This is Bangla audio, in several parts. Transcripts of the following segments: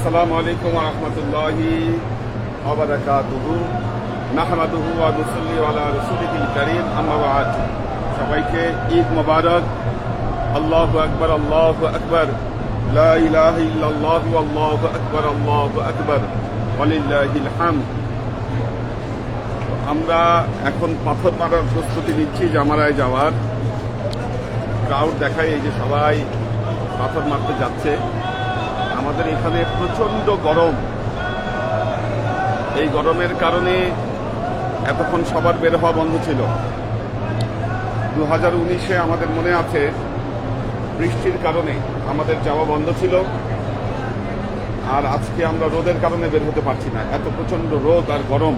আসসালামু আলাইকুম রহমতুল্লাহি আবরাকাতুহু নাহমাদুহু ওয়া নুসাল্লি আলা রাসূলিল কারীম সবাইকে ঈদ মোবারক। আল্লাহু আকবার আল্লাহু আকবার। লা ইলাহা ইল্লাল্লাহু আল্লাহু আকবার আল্লাহু আকবার। ওয়ালিল্লাহিল হামদ। আমরা এখন পাথর মারার প্রস্তুতি নিচ্ছি জামারায় যাওয়ার। ক্রাউড দেখায় এই যে সবাই পাথর মারতে যাচ্ছে। আমাদের এখানে প্রচণ্ড গরম। এই গরমের কারণে এতক্ষণ সবার বের হওয়া বন্ধ ছিল। দু হাজার উনিশে আমাদের মনে আছে, বৃষ্টির কারণে আমাদের যাওয়া বন্ধ ছিল। আর আজকে আমরা রোদের কারণে বের হতে পারছি না। এত প্রচণ্ড রোদ আর গরম।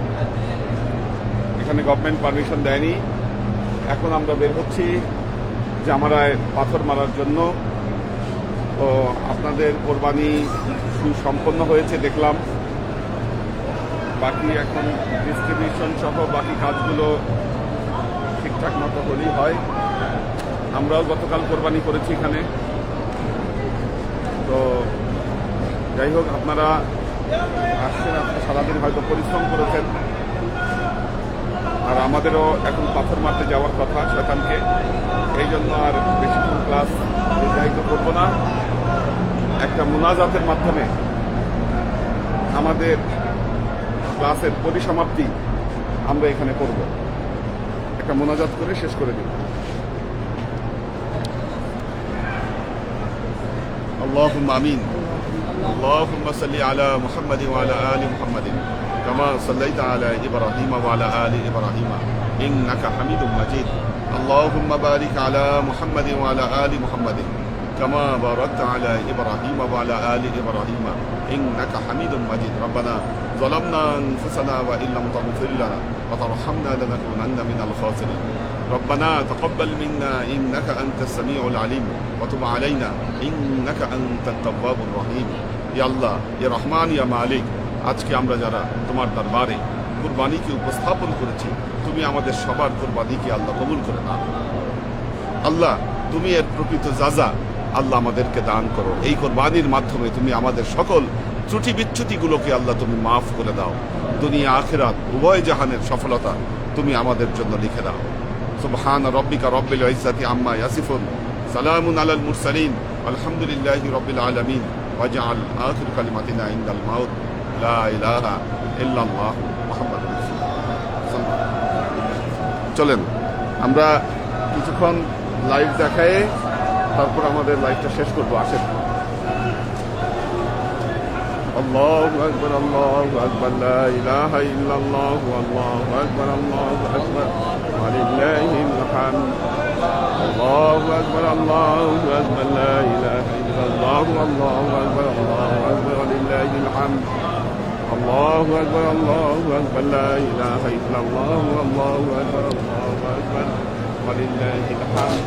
এখানে গভর্নমেন্ট পারমিশন দেয়নি। এখন আমরা বের হচ্ছি জামারায় পাথর মারার জন্য। তো আপনাদের কোরবানি সুসম্পন্ন হয়েছে, দেখলাম। বাকি এখন ডিস্ট্রিবিউশন সহ বাকি কাজগুলো ঠিকঠাক মতো হলেই হয়। আমরাও গতকাল কোরবানি করেছি এখানে। তো যাই হোক, আপনারা আসছেন, আপনারা সারাদিন হয়তো পরিশ্রম করেছেন। আর আমাদেরও এখন পাথর মারতে যাওয়ার কথা শয়তানকে। এই জন্য আর বেশিক্ষণ ক্লাস নির্ধারিত করব না একটা মোনাজাতের মাধ্যমে আমাদের ক্লাসের পরিসমাপ্তি আমরা এখানে করব একটা মোনাজাত করে শেষ করে দিই اللهم امين اللهم صل على محمد وعلى ال محمد كما صليت على ابراهيم وعلى ال ابراهيم انك حميد مجيد اللهم بارك على محمد وعلى ال محمد كما باركت على ابراهيم وعلى ال ابراهيم انك حميد مجيد ربنا ظلمنا انفسنا وان لم تغفر لنا وترحمنا لنكونن من الخاسرين ربنا تقبل منا انك انت السميع العليم وتب علينا انك انت التواب الرحيم يا الله يا رحمن يا مالك আজকে আমরা যারা তোমার দরবারে কুরবানিকে উপস্থাপন করেছি তুমি আমাদের সবার কুরবানিকে আল্লাহ কবুল করে নাও আল্লাহ তুমি এর প্রকৃত যাজা আল্লাহ আমাদেরকে দান করো। এই কোরবানির মাধ্যমে তুমি আমাদের সকল ত্রুটি বিচ্যুতিগুলোকে আল্লাহ তুমি মাফ করে দাও। দুনিয়া, আখেরাত, উভয় জাহানের সফলতা তুমি আমাদের জন্য লিখে দাও। সুবহান রব্বিকা রব্বিল ইজ্জাতি আম্মা ইয়াসিফুন। সালামুন আলাল মুরসালিন। আলহামদুলিল্লাহি রব্বিল আলামিন। ওয়াজআল আখির কালিমাতিনা ইনদাল মাউত। লা ইলাহা ইল্লাল্লাহ মুহাম্মাদুর রাসূলুল্লাহ। চলেন, আমরা কিছুক্ষণ লাইভ দেখায়ে তারপর আমাদের লাইভটা শেষ করবো আসেন الله أكبر الله أكبر لا إله إلا الله والله أكبر الله أكبر ولله الحمد الله أكبر الله أكبر لا إله إلا الله والله أكبر الله أكبر ولله الحمد الله أكبر الله أكبر لا إله إلا الله والله أكبر الله أكبر ولله الحمد.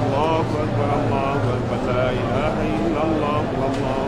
الله أكبر الله أكبر. لا إله إلا الله والله